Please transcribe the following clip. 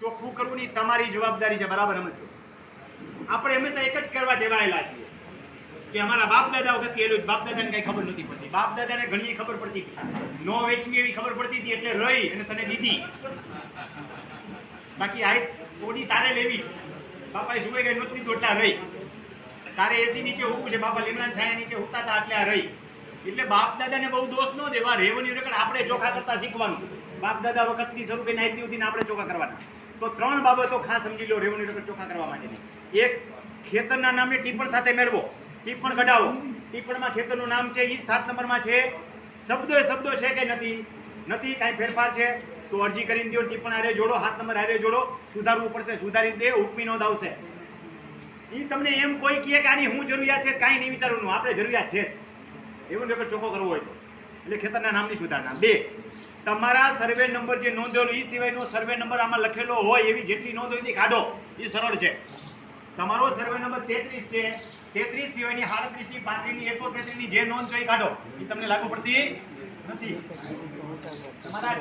ચોખ્ખું કરવું ની તમારી જવાબદારી છે, બરાબર સમજો આપણે હંમેશા એક જ કરવા દેવાયેલા છીએ કે અમારા બાપ દાદા વખત એલું બાપ દાદાને કઈ ખબર નથી પડતી. બાપ દાદાને ઘણી ખબર પડતી હતી. નો વેચવી એવી ખબર પડતી હતી એટલે રહી અને તને દીધી. બાકી આ તોડી તારે લેવી બાપાએ સુવે ગઈ નોતરી તો એટલા રહી તારે એસી નીચે ઉભું છે, બાપા લીમડા છાયા નીચે ઉતા હતા એટલે આ રહી એટલે બાપ દાદાને બહુ દોષ ન દેવા રહેવાની રેકડ આપણે ચોખા કરતા શીખવાનું. બાપ દાદા વખતથી શરૂ કરીને આજ સુધી આપણે ચોખા કરવાના. તો ત્રણ બાબતો ખાસ સમજી લો રેવન્યુ રેકોર્ડ ચોખ્ખા કરવા માટેની. એક, ખેતરના નામને ટીપણ સાથે મેળવો. ટીપણ કઢાવો ટીપણમાં ખેતરનું નામ છે એ સાત નંબરમાં છે. શબ્દો એ શબ્દો છે કે નથી? નથી, કાંઈ ફેરફાર છે? તો અરજી કરીને દો ટીપણ આરે જોડો, હાથ નંબર આરે જોડો. સુધારવું પડશે, સુધારી દે હુકમી નોંધ આવશે. એ તમને એમ કોઈ કહે કે આની હું જરૂરિયાત છે, કાંઈ નહીં વિચારવાનું. આપણે જરૂરિયાત છે જ. એવું રેકોર્ડ ચોખ્ખો કરવો હોય તો. એટલે ખેતરના નામની સુધારણા. બે, તમારા સર્વે નંબર જે નોંધેલો એ સિવાયનો સર્વે નંબર આમાં લખેલો હોય એવી જેટલી નોંધ હોય તે કાઢો. એ સરળ છે. તમારો સર્વે નંબર તેત્રીસ છે. તેત્રીસ સિવાયની સાડત્રીસની પાંત્રીસ એકસો તેત્રીસની જે નોંધ છે કાઢો. એ તમને લાગુ પડતી નથી. તમારા